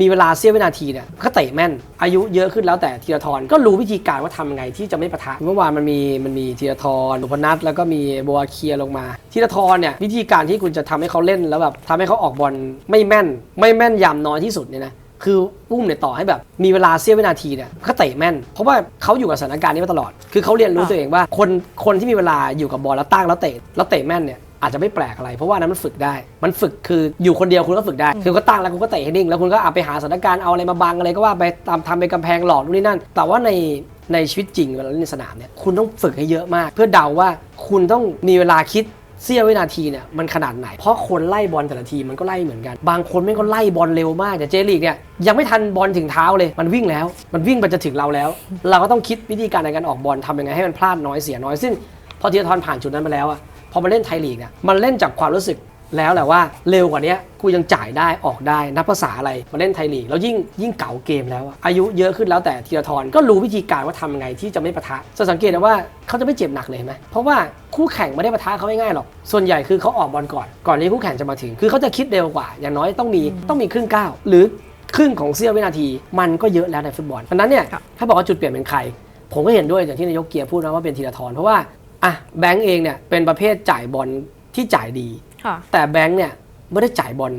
มีเวลาเสี้ยววินาทีเนี่ยก็เตะแม่น อายุเยอะขึ้นแล้วแต่ธีรทรก็รู้วิธีการว่าทำยังไงที่จะไม่ปะทะเมื่อวานมันมีมันมีธีรทรอุปนัทแล้วก็มีบัวเคียลงมาธีรทรเนี่ยวิธีการที่คุณจะทำให้เขาเล่นแล้วแบบทำให้เขาออกบอลไม่แม่น ไม่แม่นยำน้อยที่สุดเนี่ยนะคืออุ้มเนี่ยต่อให้แบบมีเวลาเสี้ยววินาทีเนี่ยก็เตะแม่น เพราะว่าเขาอยู่กับสถานการณ์นี้มาตลอด คือเขาเรียนรู้ตัวเองว่าคนคนที่มีเวลาอยู่กับบอลแล้วตั้งแล้วเตะแล้วเตะแม่นเนี่ย อาจจะไม่แปลกอะไร เพราะว่าอันนั้นมันฝึกได้ มันฝึกคืออยู่คนเดียวคุณก็ฝึกได้ คือก็ตั้งแล้วคุณก็เตะให้นิ่ง แล้วคุณก็เอาไปหาสถานการณ์เอาอะไรมาบังอะไรก็ว่าไปตามทำเป็นกำแพงหลอกนู่นนี่นั่น แต่ว่าในในชีวิตจริงเวลาเล่นในสนามเนี่ยคุณต้องฝึกให้เยอะมาก เพื่อเดาว่าคุณต้องมีเวลาคิดเสี้ยววินาทีเนี่ยมันขนาดไหน เพราะคนไล่บอลแต่ละทีมมันก็ไล่เหมือนกัน บางคนไม่งก็ไล่บอลเร็วมากแต่เจลีกเนี่ยยังไม่ทันบอลถึงเท้าเลย มันวิ่งแล้ว มันวิ่งไปจะถึงเราแล้ว เราก็ต้องคิดวิธีการในการออกบอลทำยังไงให้มันพลาดน้อยเสียน้อยซึ่งพอธีรทรผ่านจุดนั้นมาแล้วอะ พอมาเล่นไทยลีกเนี่ยมันเล่นจากความรู้สึกแล้วแหละว่าเร็วกว่านี้กูยังจ่ายได้ออกได้นับภาษาอะไรมาเล่นไทยลีกแล้วยิ่งยิ่งเก่าเกมแล้วอะอายุเยอะขึ้นแล้วแต่ธีรทรก็รู้วิธีการว่าทำยังไงที่จะไม่ปะทะจะสังเกตนะว่าเขาจะไม่เจ็บหนักเลยเห็นไหมเพราะว่าคู่แข่งไม่ได้ปะทะเขาง่ายๆหรอก ส่วนใหญ่คือเขาออกบอลก่อน ก่อนที่คู่แข่งจะมาถึง คือเขาจะคิดเร็วกว่า อย่างน้อยต้องมีต้องมีครึ่งก้าวหรือครึ่งของเสี้ยววินาที มันก็เยอะแล้วในฟุตบอลเพราะฉะนั้นเนี่ยครับถ้าบอกว่าจุดเปลี่ยนเป็นใครผมก็เห็นด้วยอย่างที่นายกเกียร์พูดนะว่าเป็นธีรทรเพราะว่า อะแบงก์เองเนี่ยเป็นประเภทจ่ายบอลที่จ่ายดี ค่ะ แต่แบงค์เนี่ยไม่ได้จ่ายบอล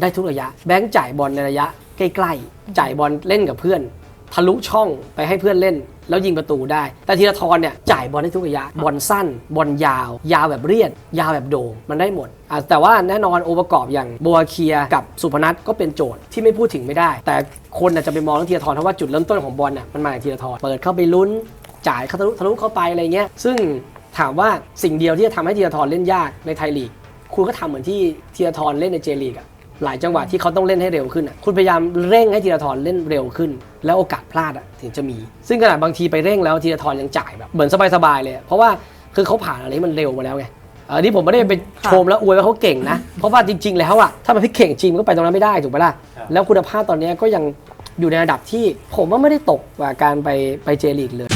ได้ทุกระยะ แบงค์จ่ายบอลในระยะใกล้ๆ จ่ายบอลเล่นกับเพื่อน ทะลุช่องไปให้เพื่อนเล่น แล้วยิงประตูได้ แต่ธีรทรเนี่ยจ่ายบอลได้ทุกระยะ บอลสั้น บอลยาว ยาวแบบเรียด ยาวแบบโด่งมันได้หมดอะแต่ว่าแน่นอนองค์ประกอบอย่างบัวเคียกับสุพนัทก็เป็นโจทย์ที่ไม่พูดถึงไม่ได้ แต่คนอาจจะไปมองที่ธีรทรเพราะว่าจุดเริ่มต้นของบอลน่ะมันมาจากธีรทรเปิดเข้าไปลุ้นจ่ายเข้าทะลุทะลุเข้าไปอะไรเงี้ย ซึ่ง ถามว่าสิ่งเดียวที่จะทำให้ธีรทรเล่นยากในไทยลีก คุณก็ทำเหมือนที่ธีรทรเล่นในเจลีกอะหลายจังหวะที่เขาต้องเล่นให้เร็วขึ้นอะคุณพยายามเร่งให้ธีรทรเล่นเร็วขึ้น แล้วโอกาสพลาดอะถึงจะมี ซึ่งขนาดบางทีไปเร่งแล้วธีรทรยังจ่ายแบบเหมือนสบายๆเลยอะเพราะว่าคือเขาผ่านอะไรที่มันเร็วมาแล้วไงเออนี่ผมไม่ได้ไปชมแล้วอวยว่าเขาเก่งนะ เพราะว่าจริง ๆ แล้วอะถ้ามันพี่เก่งจริงมันก็ไปตรงนั้นไม่ได้ถูกไหมล่ะแล้วคุณภาพตอนนี้ก็ยังอยู่ในระดับที่ผมว่าไม่ได้ตกกว่าการไปไปเจลีกเลย